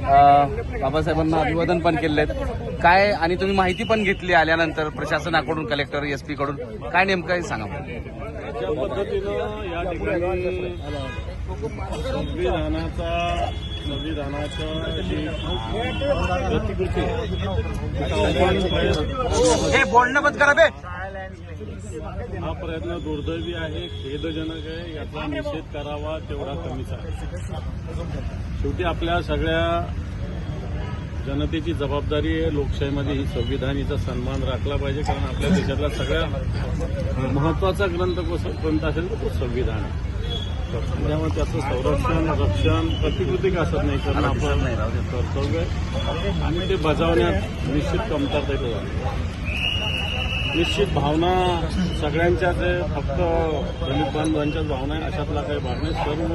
बाबासाहेबांना अभिवादन पण केलेत काय आणि तुम्ही माहिती पण घेतली आल्यानंतर प्रशासनाकडून कलेक्टर एस पी कडून काय नेमकं आहे सांगा. पद्धतीनं या ठिकाणी संविधानाचा संविधानाच्या हे बोलणं बंद करा बे. हा प्रयत्न दुर्दैवी आहे खेदजनक आहे याचा निषेध करावा तेवढा कमीच आहे. शेवटी आपल्या सगळ्या जनतेची जबाबदारी आहे लोकशाहीमध्ये ही संविधानाचा सन्मान राखला पाहिजे कारण आपल्या देशातला सगळ्या महत्त्वाचा ग्रंथ कोणता असेल तर तो संविधान आहे. त्यामुळे त्याचं संरक्षण रक्षण प्रतिकृती असत नाही करणं आपलं कर्तव्य आहे. आणि ते बजावण्यात निश्चित कमतरता येते झाली निश्चित भावना सगळ्यांच्याच आहे. फक्त दलित बांधवांच्याच भावना आहे. अशातला काही भाग नाही. सर्व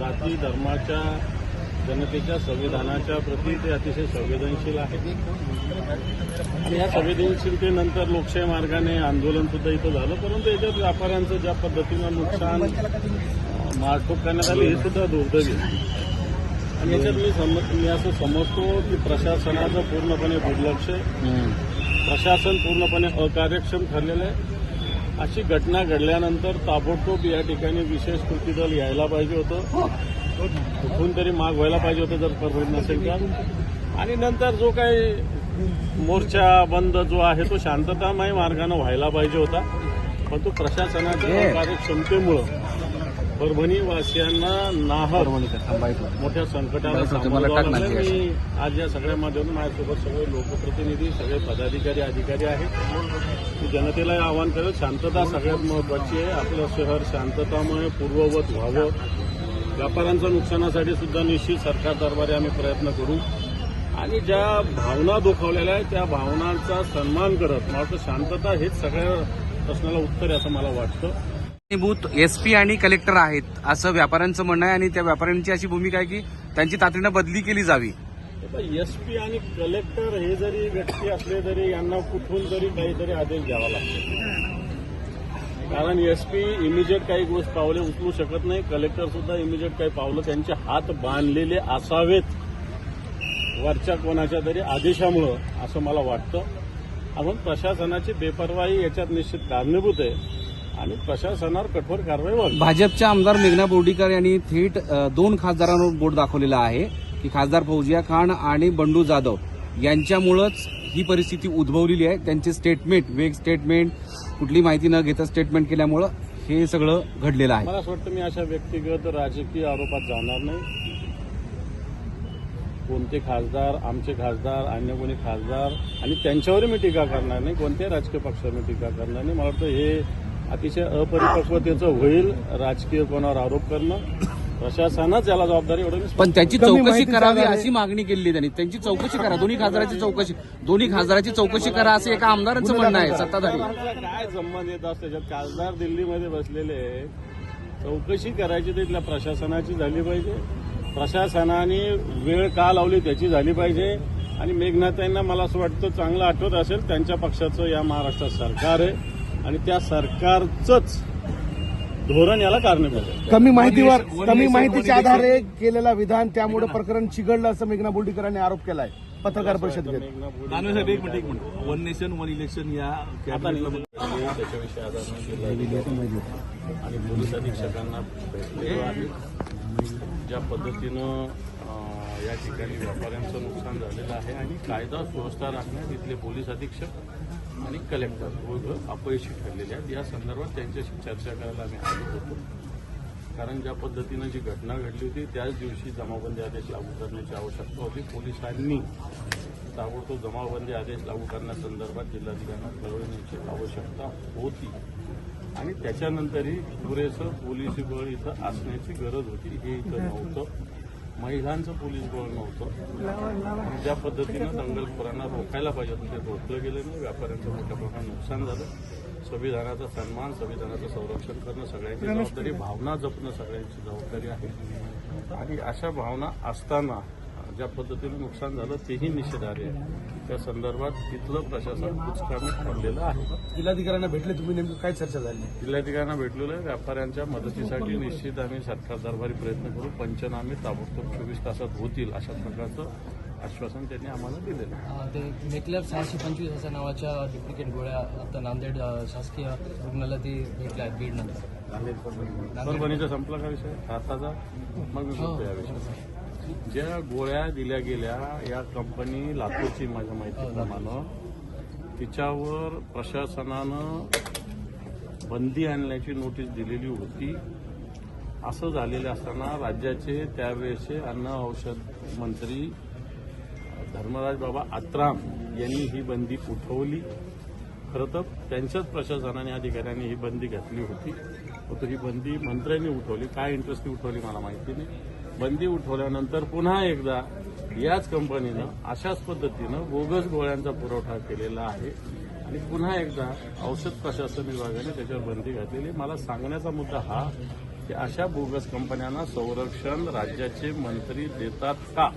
जाती धर्माच्या जनतेच्या संविधानाच्या प्रती ते अतिशय संवेदनशील आहे आणि या संवेदनशीलतेनंतर लोकशाही मार्गाने आंदोलन सुद्धा इथं झालं. परंतु याच्यात व्यापाऱ्यांचं ज्या पद्धतीनं नुकसान मारठोक करण्यात आली हे सुद्धा दुर्दैवी आणि याच्यात मी सम मी असं समजतो की प्रशासनाचं पूर्णपणे दुर्लक्ष आहे. प्रशासन पूर्णपणे अकार्यक्षम ठरलेलं आहे. अशी घटना घडल्यानंतर ताबडतोब या ठिकाणी विशेष कृती दल यायला पाहिजे होतं. कुठून तरी माग व्हायला पाहिजे होतं जर परमिट नसेल तर. आणि नंतर जो काही मोर्चा बंद जो आहे तो शांततामय मार्गानं व्हायला पाहिजे होता. पण तो प्रशासनाच्या कार्यक्षमतेमुळं परभणी वासियांना नाहक मोठ्या संकटाला सामोरं लागलं. मी आज या सगळ्या माध्यमातून माझ्यासोबत सगळे लोकप्रतिनिधी सगळे पदाधिकारी अधिकारी आहेत. मी जनतेला आवाहन करेल शांतता सगळ्यात महत्वाची आहे. आपलं शहर शांततामय पूर्ववत व्हावं. व्यापाऱ्यांच्या नुकसानासाठी सुद्धा निश्चित सरकार दरबारी आम्ही प्रयत्न करू. आणि ज्या भावना दुखावलेल्या आहेत त्या भावनांचा सन्मान करत मला वाटतं शांतता हेच सगळ्या प्रश्नाला उत्तर आहे असं मला वाटतं. बूथ एसपी आणि कलेक्टर आहेत असं व्यापाऱ्यांचं म्हणणं आहे आणि त्या व्यापाऱ्यांची अशी भूमिका आहे की त्यांची तातडीनं बदली केली जावी. एसपी आणि कलेक्टर हे जरी व्यक्ती असले तरी यांना कुठून तरी काहीतरी आदेश द्यावा लागतो. कारण एसपी इमिजिएट काही गोष्ट पावले उचलू शकत नाही कलेक्टर सुद्धा इमिजिएट काही पावलं त्यांचे हात बांधलेले असावेत. वरच्या कोणाच्या तरी आदेशामुळं असं मला वाटतं. म्हणून प्रशासनाची बेपरवाही याच्यात निश्चित कारणीभूत आहे. आणि प्रशासनावर कठोर कारवाई व्हावी. भाजपच्या आमदार मेघना बोर्डीकर यांनी थेट दोन खासदारांवर बोट दाखवलेला आहे की खासदार फौजिया खान आणि बंडू जाधव यांच्यामुळंच ही परिस्थिती उद्भवलेली आहे. त्यांचे स्टेटमेंट वेग स्टेटमेंट कुठली माहिती न घेता स्टेटमेंट केल्यामुळं हे सगळं घडलेलं आहे. मला असं वाटतं मी अशा व्यक्तिगत राजकीय आरोपात जाणार नाही. कोणते खासदार आमचे खासदार अन्य कोणी खासदार आणि त्यांच्यावर मी टीका करणार नाही कोणत्याही राजकीय पक्षावर मी टीका करणार नाही. मला वाटतं हे अतिशय अपरिपक्वतेचं होईल. राजकीय कोणावर आरोप करणं. प्रशासनच याला जबाबदारी एवढं मी पण त्याची कमी चौकशी करावी आधारे- अशी मागणी केली त्यांनी. त्यांची चौकशी करा. दोन्ही खासदाराची चौकशी. दोन्ही खासदाराची चौकशी करा असं एका आमदारांचं म्हणणं आहे. सत्ताधारी. काय संबंध येत असतो? त्याच्यात खासदार दिल्लीमध्ये बसलेले आहेत. चौकशी करायची तर इथल्या प्रशासनाची झाली पाहिजे. प्रशासनाने वेळ का लावली त्याची झाली पाहिजे. आणि मेघनाथांना मला असं वाटतं चांगलं आठवत असेल त्यांच्या पक्षाचं या महाराष्ट्रात सरकार आहे. आणि त्या सरकारचंच धोरण याला कारणीभूत आहे. कमी माहितीवर कमी माहितीच्या आधारे केलेला विधान त्यामुळे प्रकरण चिघळलं असं मेघना बोर्डीकरांनी आरोप केलाय पत्रकार परिषद घेत. मेघना बोर्डीकर- नानोसाहेब एक मिनिट एक मिनिट. वन नेशन वन इलेक्शन या त्याच्याविषयी आधार आणि पोलीस अधीक्षकांना भेटलेलो आहे. ज्या पद्धतीनं या ठिकाणी व्यापाऱ्यांचं नुकसान झालेलं आहे आणि कायदा सुव्यवस्था राखण्यात इथले पोलीस अधीक्षक आणि कलेक्टर दोघं अपयशी ठरलेले आहेत. या संदर्भात त्यांच्याशी चर्चा करायला आम्ही आलो होतो. कारण ज्या पद्धतीनं जी घटना घडली होती त्याच दिवशी जमाबंदी आदेश लागू करण्याची आवश्यकता होती. पोलिसांनी ताबडतोब जमाबंदी आदेश लागू करण्यासंदर्भात जिल्हाधिकाऱ्यांना कळवण्याची आवश्यकता होती. आणि त्याच्यानंतरही पुरेसं पोलीस बळ इथं असण्याची गरज होती. हे इथं नव्हतं. महिलांचं पोलीस बळ नव्हतं. ज्या पद्धतीनं दंगलखोरांना रोखायला पाहिजे होतं ते रोखलं गेलं नाही. व्यापाऱ्यांचं मोठ्या प्रमाणात नुकसान झालं. संविधानाचा सन्मान संविधानाचं संरक्षण करणं सगळ्यांची जबाबदारी भावना जपणं सगळ्यांची जबाबदारी आहे. आणि अशा भावना असताना ज्या पद्धतीने नुकसान झालं तेही निषेधार्ह आहे. त्या संदर्भात तिथलं प्रशासन कुचकामी ठरलेलं आहे. जिल्हाधिकाऱ्यांना भेटले तुम्ही नेमकं काय चर्चा झाली? जिल्हाधिकाऱ्यांना भेटलेलं आहे व्यापाऱ्यांच्या मदतीसाठी निश्चित आम्ही सरकार दरबारी प्रयत्न करू पंचनामे ताबडतोब चोवीस तासात होतील अशा प्रकारचं आश्वासन त्यांनी आम्हाला दिलेलं ते मेकलॅब सहाशे पंचवीस अशा नावाच्या डुप्लिकेट गोळ्या आता नांदेड शासकीय रुग्णालयात ती भेटल्या आहेत बीड नंतर परभणीचा संपला का विषय? आताचा मग मी हो. बोलतो ज्या गोळ्या दिल्या गेल्या या कंपनी लातूरची माझ्या माहितीप्रमाणे तिच्यावर प्रशासनानं बंदी आणण्याची नोटीस दिलेली होती. असं झालेलं असताना राज्याचे त्यावेळेचे अन्न औषध मंत्री धर्मराज बाबा आत्राम यांनी ही बंदी उठवली. खरं तर त्यांच्याच प्रशासनाने अधिकाऱ्यांनी ही बंदी घातली होती. परंतु ही बंदी मंत्र्यांनी उठवली. काय इंटरेस्टनी उठवली मला माहिती नाही. बंदी उठवल्यानंतर पुन्हा एकदा याच कंपनीनं अशाच पद्धतीनं बोगस गोळ्यांचा पुरवठा केलेला आहे. आणि पुन्हा एकदा औषध प्रशासन विभागाने त्याच्यावर बंदी घातलेली. मला सांगण्याचा मुद्दा हा की अशा बोगस कंपन्यांना संरक्षण राज्याचे मंत्री देतात का?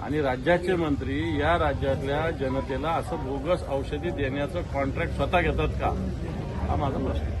आणि राज्याचे मंत्री या राज्यातल्या जनतेला असं बोगस औषधी देण्याचं कॉन्ट्रॅक्ट स्वतः घेतात का? हा माझा प्रश्न आहे.